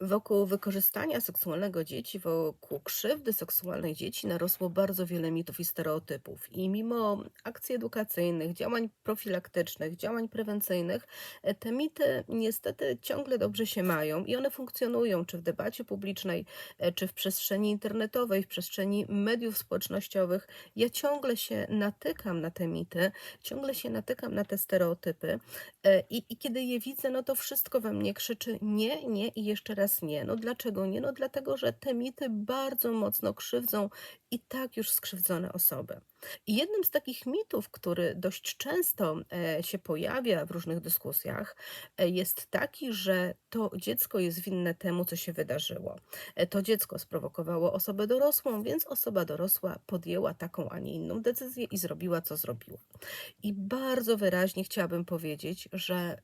Wokół wykorzystania seksualnego dzieci, wokół krzywdy seksualnej dzieci narosło bardzo wiele mitów i stereotypów. I mimo akcji edukacyjnych, działań profilaktycznych, działań prewencyjnych, e, te mity niestety ciągle dobrze się mają i one funkcjonują, czy w debacie publicznej, e, czy w przestrzeni internetowej, w przestrzeni mediów społecznościowych. Ja ciągle się natykam na te mity, ciągle się natykam na te stereotypy e, i, i kiedy je widzę, no to wszystko we mnie krzyczy nie, nie i jeszcze raz nie. No dlaczego nie? No dlatego, że te mity bardzo mocno krzywdzą i tak już skrzywdzone osoby. I jednym z takich mitów, który dość często e, się pojawia w różnych dyskusjach, e, jest taki, że to dziecko jest winne temu, co się wydarzyło. E, To dziecko sprowokowało osobę dorosłą, więc osoba dorosła podjęła taką, a nie inną decyzję i zrobiła, co zrobiła. I bardzo wyraźnie chciałabym powiedzieć, że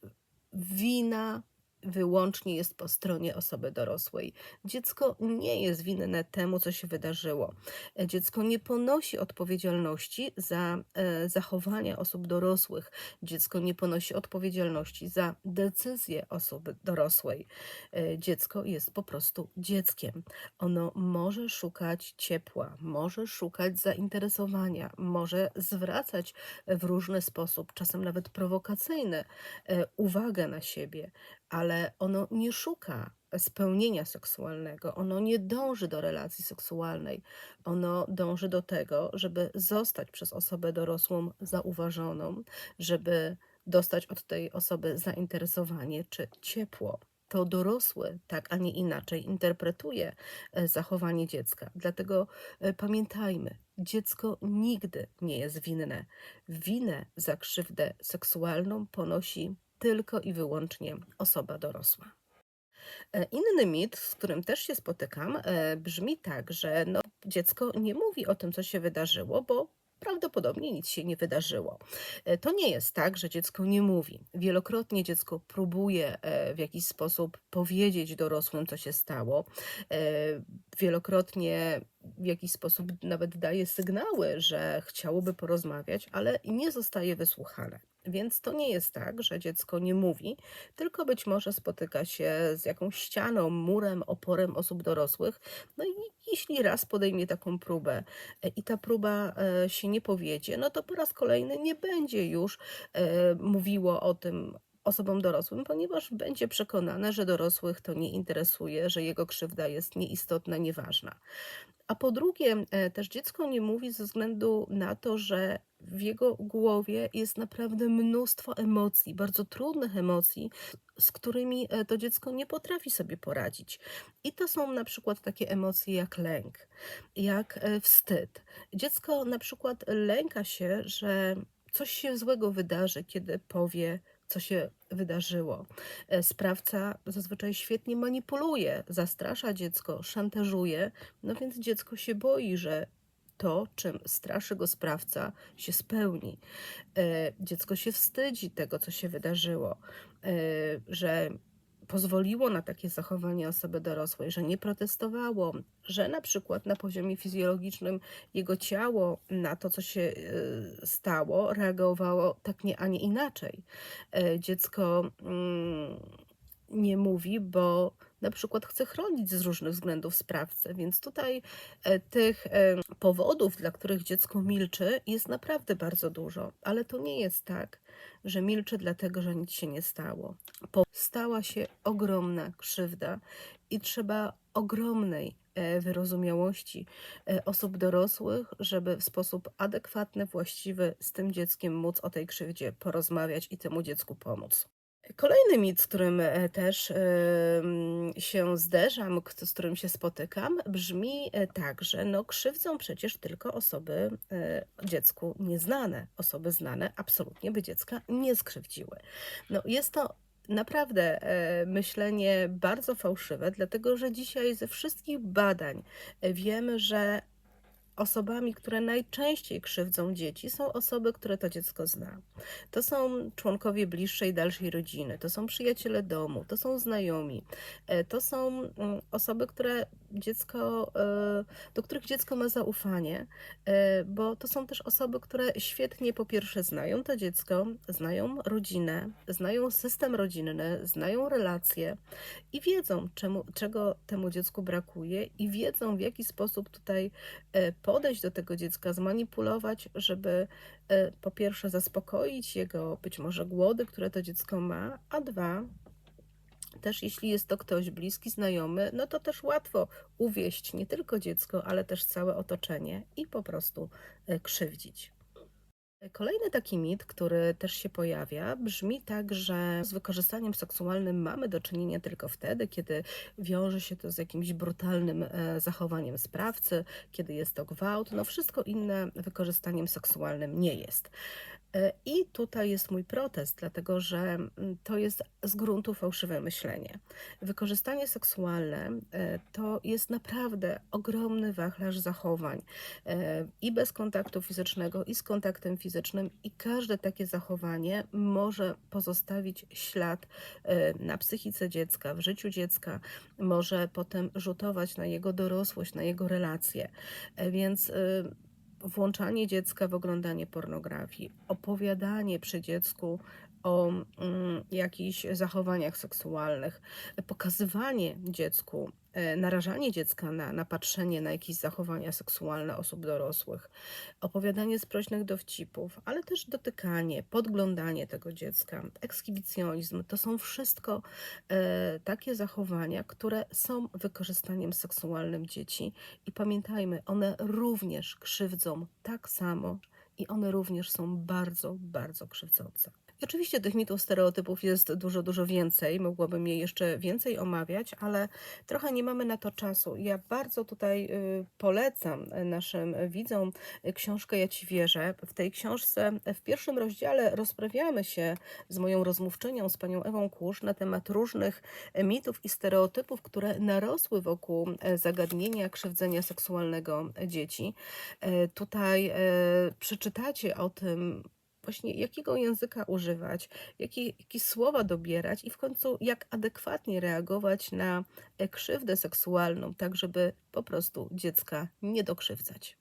wina wyłącznie jest po stronie osoby dorosłej. Dziecko nie jest winne temu, co się wydarzyło. E, Dziecko nie ponosi odpowiedzialności za e, zachowania osób dorosłych. Dziecko nie ponosi odpowiedzialności za decyzje osoby dorosłej. E, Dziecko jest po prostu dzieckiem. Ono może szukać ciepła, może szukać zainteresowania, może zwracać w różny sposób, czasem nawet prowokacyjny, uwagę na siebie, ale ono nie szuka spełnienia seksualnego, ono nie dąży do relacji seksualnej, ono dąży do tego, żeby zostać przez osobę dorosłą zauważoną, żeby dostać od tej osoby zainteresowanie czy ciepło. To dorosły, tak a nie inaczej, interpretuje e, zachowanie dziecka. Dlatego e, pamiętajmy, dziecko nigdy nie jest winne. Winę za krzywdę seksualną ponosi tylko i wyłącznie osoba dorosła. E, Inny mit, z którym też się spotykam, e, brzmi tak, że no, dziecko nie mówi o tym, co się wydarzyło, bo prawdopodobnie nic się nie wydarzyło. E, To nie jest tak, że dziecko nie mówi. Wielokrotnie dziecko próbuje w jakiś sposób powiedzieć dorosłym, co się stało. Wielokrotnie w jakiś sposób nawet daje sygnały, że chciałoby porozmawiać, ale nie zostaje wysłuchane. Więc to nie jest tak, że dziecko nie mówi, tylko być może spotyka się z jakąś ścianą, murem, oporem osób dorosłych. No i jeśli raz podejmie taką próbę e, i ta próba e, się nie powiedzie, no to po raz kolejny nie będzie już e, mówiło o tym osobom dorosłym, ponieważ będzie przekonane, że dorosłych to nie interesuje, że jego krzywda jest nieistotna, nieważna. A po drugie, e, też dziecko nie mówi ze względu na to, że w jego głowie jest naprawdę mnóstwo emocji, bardzo trudnych emocji, z którymi e, to dziecko nie potrafi sobie poradzić. I to są na przykład takie emocje jak lęk, jak e, wstyd. Dziecko na przykład lęka się, że coś się złego wydarzy, kiedy powie, co się wydarzyło. E, Sprawca zazwyczaj świetnie manipuluje, zastrasza dziecko, szantażuje, no więc dziecko się boi, że to, czym straszy go sprawca, się spełni. E, Dziecko się wstydzi tego, co się wydarzyło, e, że pozwoliło na takie zachowanie osoby dorosłej, że nie protestowało, że na przykład na poziomie fizjologicznym jego ciało na to, co się e, stało, reagowało tak nie, a nie inaczej. E, Dziecko mm, nie mówi, bo na przykład chce chronić z różnych względów sprawcę, więc tutaj e, tych powodów, dla których dziecko milczy, jest naprawdę bardzo dużo, ale to nie jest tak, że milczy dlatego, że nic się nie stało. Stała się ogromna krzywda i trzeba ogromnej e, wyrozumiałości e, osób dorosłych, żeby w sposób adekwatny, właściwy z tym dzieckiem móc o tej krzywdzie porozmawiać i temu dziecku pomóc. Kolejny mit, z którym e, też się zderzam, z którym się spotykam, brzmi e, tak, że no, krzywdzą przecież tylko osoby e, dziecku nieznane. Osoby znane absolutnie by dziecka nie skrzywdziły. No, jest to naprawdę myślenie bardzo fałszywe, dlatego że dzisiaj ze wszystkich badań wiemy, że osobami, które najczęściej krzywdzą dzieci, są osoby, które to dziecko zna. To są członkowie bliższej, dalszej rodziny, to są przyjaciele domu, to są znajomi, e, to są mm, osoby, które dziecko, e, do których dziecko ma zaufanie, e, bo to są też osoby, które świetnie po pierwsze znają to dziecko, znają rodzinę, znają system rodzinny, znają relacje i wiedzą, czemu, czego temu dziecku brakuje, i wiedzą, w jaki sposób tutaj e, podejść do tego dziecka, zmanipulować, żeby po pierwsze zaspokoić jego być może głody, które to dziecko ma, a dwa, też jeśli jest to ktoś bliski, znajomy, no to też łatwo uwieść nie tylko dziecko, ale też całe otoczenie i po prostu e, krzywdzić. Kolejny taki mit, który też się pojawia, brzmi tak, że z wykorzystaniem seksualnym mamy do czynienia tylko wtedy, kiedy wiąże się to z jakimś brutalnym e, zachowaniem sprawcy, kiedy jest to gwałt. No wszystko inne wykorzystaniem seksualnym nie jest. E, I tutaj jest mój protest, dlatego że mm, to jest z gruntu fałszywe myślenie. Wykorzystanie seksualne e, to jest naprawdę ogromny wachlarz zachowań e, i bez kontaktu fizycznego, i z kontaktem fizycznym, i każde takie zachowanie może pozostawić ślad na psychice dziecka, w życiu dziecka, może potem rzutować na jego dorosłość, na jego relacje. Więc włączanie dziecka w oglądanie pornografii, opowiadanie przy dziecku o mm, jakichś zachowaniach seksualnych, pokazywanie dziecku, narażanie dziecka na, na patrzenie na jakieś zachowania seksualne osób dorosłych, opowiadanie sprośnych dowcipów, ale też dotykanie, podglądanie tego dziecka, ekshibicjonizm to są wszystko e, takie zachowania, które są wykorzystaniem seksualnym dzieci i pamiętajmy, one również krzywdzą tak samo i one również są bardzo, bardzo krzywdzące. Oczywiście tych mitów, stereotypów jest dużo, dużo więcej. Mogłabym je jeszcze więcej omawiać, ale trochę nie mamy na to czasu. Ja bardzo tutaj y, polecam naszym widzom książkę Ja Ci wierzę. W tej książce w pierwszym rozdziale rozprawiamy się z moją rozmówczynią, z panią Ewą Kurz, na temat różnych mitów i stereotypów, które narosły wokół e, zagadnienia krzywdzenia seksualnego dzieci. E, tutaj e, przeczytacie o tym, właśnie jakiego języka używać, jakie, jakie słowa dobierać i w końcu jak adekwatnie reagować na e, krzywdę seksualną, tak żeby po prostu dziecka nie dokrzywdzać.